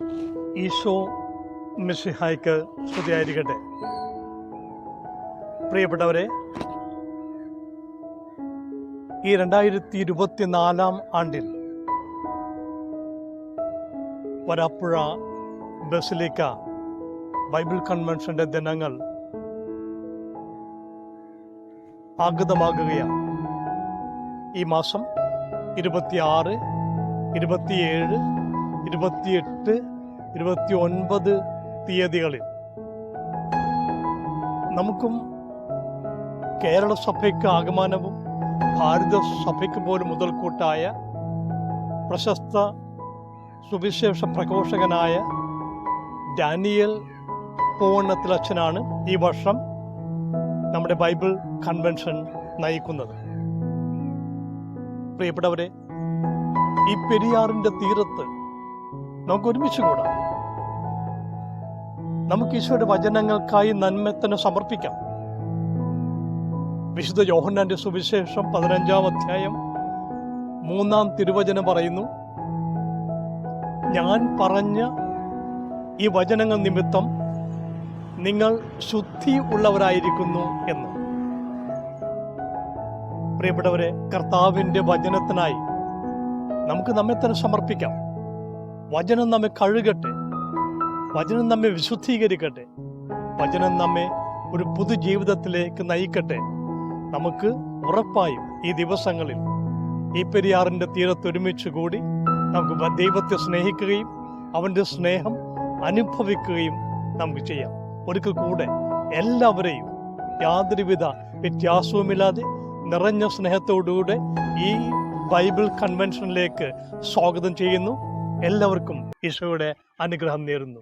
ഈശോ മിഷിഹായ്ക്ക് സ്തുതിയായിരിക്കട്ടെ. പ്രിയപ്പെട്ടവരെ ഈ രണ്ടായിരത്തി ഇരുപത്തിനാലാം ആണ്ടിൽ വരാപ്പുഴ ബസിലിക്ക ബൈബിൾ കൺവെൻഷന്റെ ദിനങ്ങൾ ആഗതമാകുകയാണ്. ഈ മാസം ഇരുപത്തിയാറ് ഇരുപത്തിയേഴ് ഇരുപത്തിയെട്ട് ഇരുപത്തി ഒൻപത് തീയതികളിൽ നമുക്കും കേരള സഭയ്ക്ക് ആഗമനവും ഭാരത സഭയ്ക്ക് പോലും മുതൽക്കൂട്ടായ പ്രശസ്ത സുവിശേഷ പ്രഘോഷകനായ ഡാനിയൽ പൂവണ്ണത്തിലച്ഛനാണ് ഈ വർഷം നമ്മുടെ ബൈബിൾ കൺവെൻഷൻ നയിക്കുന്നത്. പ്രിയപ്പെട്ടവരെ ഈ പെരിയാറിന്റെ തീരത്ത് നമുക്ക് ഒരുമിച്ച് കൂടാം. നമുക്ക് ഈശോയുടെ വചനങ്ങൾക്കായി നന്മത്തിന് സമർപ്പിക്കാം. വിശുദ്ധ യോഹന്നാന്റെ സുവിശേഷം പതിനഞ്ചാം അധ്യായം മൂന്നാം തിരുവചനം പറയുന്നു ഞാൻ പറഞ്ഞ ഈ വചനങ്ങൾ നിമിത്തം നിങ്ങൾ ശുദ്ധി ഉള്ളവരായിരിക്കുന്നു എന്ന്. പ്രിയപ്പെട്ടവരെ കർത്താവിന്റെ വചനത്തിനായി നമുക്ക് നമ്മെ തന്നെ സമർപ്പിക്കാം. വചനം നമ്മെ കഴുകട്ടെ. വചനം നമ്മെ വിശുദ്ധീകരിക്കട്ടെ. വചനം നമ്മെ ഒരു പുതുജീവിതത്തിലേക്ക് നയിക്കട്ടെ. നമുക്ക് ഉറപ്പായും ഈ ദിവസങ്ങളിൽ ഈ പെരിയാറിന്റെ തീരത്തൊരുമിച്ച് കൂടി നമുക്ക് ദൈവത്തെ സ്നേഹിക്കുകയും അവന്റെ സ്നേഹം അനുഭവിക്കുകയും നമുക്ക് ചെയ്യാം. ഒരിക്കൽ കൂടെ എല്ലാവരെയും യാതൊരുവിധ വ്യത്യാസവുമില്ലാതെ നിറഞ്ഞ സ്നേഹത്തോടുകൂടെ ഈ ബൈബിൾ കൺവെൻഷനിലേക്ക് സ്വാഗതം ചെയ്യുന്നു. എല്ലാവർക്കും ഈശോയുടെ അനുഗ്രഹം നേരുന്നു.